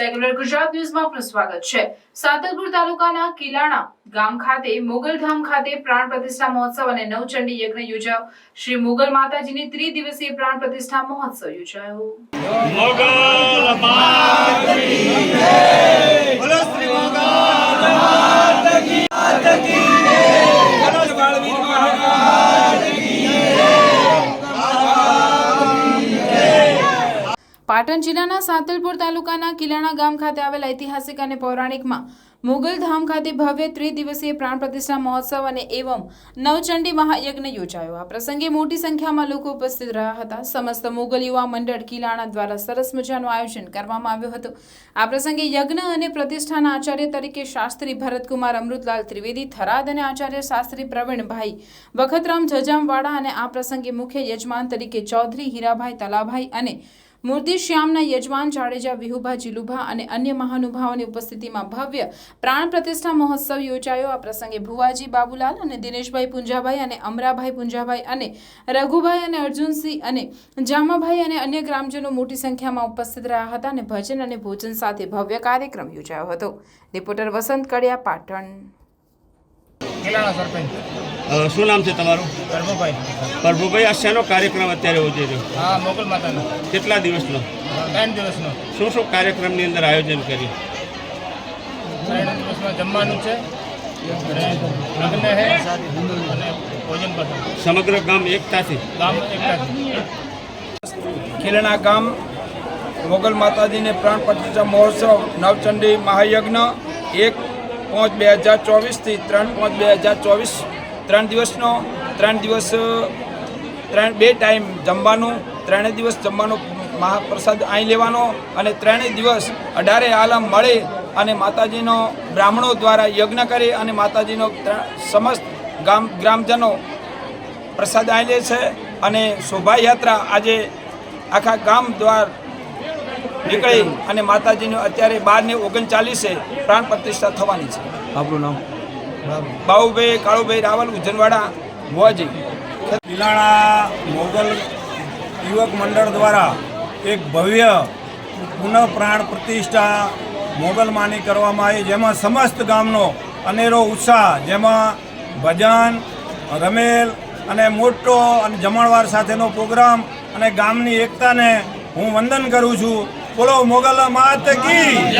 Secular Gujarat ન્યૂઝમાં આપનું સ્વાગત છે. સાતલપુર તાલુકાના કિલાણા ગામ ખાતે મોગલધામ ખાતે પ્રાણ પ્રતિષ્ઠા મહોત્સવ અને નવચંડી યજ્ઞ યોજાયો. શ્રી મોગલ માતાજીની ત્રિદિવસીય પ્રાણ પ્રતિષ્ઠા મહોત્સવ યોજાયો. મોગલ માત બોલો શ્રી મોગલ માત પાટણ જિલ્લાના સાતલપુર તાલુકાના કિલાણા ગામ ખાતે આવેલ ઐતિહાસિક અને પૌરાણિકમાં મુગલ ધામ ખાતે ભવ્ય ત્રિદિવસીય પ્રાણ પ્રતિષ્ઠા મહોત્સવ અને એવમ નવચંડી મહાયજ્ઞ યોજાયો. આ પ્રસંગે મોટી સંખ્યામાં લોકો ઉપસ્થિત રહ્યા હતા. સમસ્ત મુગલ યુવા મંડળ કિલાણા દ્વારા સરસ મજાનું આયોજન કરવામાં આવ્યું હતું. આ પ્રસંગે યજ્ઞ અને પ્રતિષ્ઠાના આચાર્ય તરીકે શાસ્ત્રી ભરતકુમાર અમૃતલાલ ત્રિવેદી, થરાદ અને આચાર્ય શાસ્ત્રી પ્રવીણભાઈ, વખતરામ જજામવાડા અને આ પ્રસંગે મુખ્ય યજમાન તરીકે ચૌધરી હીરાભાઈ તલાભાઈ અને મૂર્તિ શ્યામના યજમાન જાડેજા વિહુભા જીલુભા અને અન્ય મહાનુભાવોની ઉપસ્થિતિમાં ભવ્ય પ્રાણ પ્રતિષ્ઠા મહોત્સવ યોજાયો. આ પ્રસંગે ભુવાજી બાબુલાલ અને દિનેશભાઈ પુંજાભાઈ અને અમરાભાઈ પુંજાભાઈ અને રઘુભાઈ અને અર્જુનસિંહ અને જામાભાઈ અને અન્ય ગ્રામજનો મોટી સંખ્યામાં ઉપસ્થિત રહ્યા હતા અને ભજન અને ભોજન સાથે ભવ્ય કાર્યક્રમ યોજાયો હતો. રિપોર્ટર વસંત કડિયા, પાટણ. સરપંચ. શું નામ છે તમારું? પ્રભુભાઈ. પ્રભુભાઈ આ શેનો કાર્યક્રમ અત્યારે યોજાઈ રહ્યો? હા મોકલ માતાનો. કેટલા દિવસનો? ત્રણ દિવસનો. શું શું કાર્યક્રમની અંદર આયોજન કર્યું? ત્રણ દિવસમાં જમવાનું છે લગ્ન છે અને ભોજન પણ સમગ્ર ગામ એકતાથી? ગામ ખીલણા ગામ મોગલ માતાજીને પ્રાણ પ્રતિષ્ઠા મહોત્સવ નવચંડી મહાયજ્ઞ એક પાંચ બે હજાર ચોવીસથી ત્રણ પાંચ બે હજાર ચોવીસ, ત્રણ દિવસનો, ત્રણ દિવસ ત્રણ, બે ટાઈમ જમવાનું, ત્રણેય દિવસ જમવાનો મહાપ્રસાદ અહીં લેવાનો અને ત્રણેય દિવસ અઢારે આલમ મળે અને માતાજીનો બ્રાહ્મણો દ્વારા યજ્ઞ કરી અને માતાજીનો સમસ્ત ગામ, ગ્રામજનો પ્રસાદ અહીં લે છે અને શોભાયાત્રા આજે આખા ગામ દ્વાર નીકળી અને માતાજીનું અત્યારે બારને ઓગણચાલીસે પ્રાણ પ્રતિષ્ઠા થવાની છે. આપણું નામ? બાબુભાઈ કાળુભાઈ રાવલ ઉજનવાડા ભુવાજી પિલાણા મોગલ યુવક મંડળ દ્વારા એક ભવ્ય પુનઃ પ્રાણ પ્રતિષ્ઠા મોગલમાની કરવામાં આવી જેમાં સમસ્ત ગામનો અનેરો ઉત્સાહ જેમાં ભજન રમેલ અને મોટો અને જમણવાર સાથેનો પ્રોગ્રામ અને ગામની એકતાને હું વંદન કરું છું. બોલો મોગલ માત કી.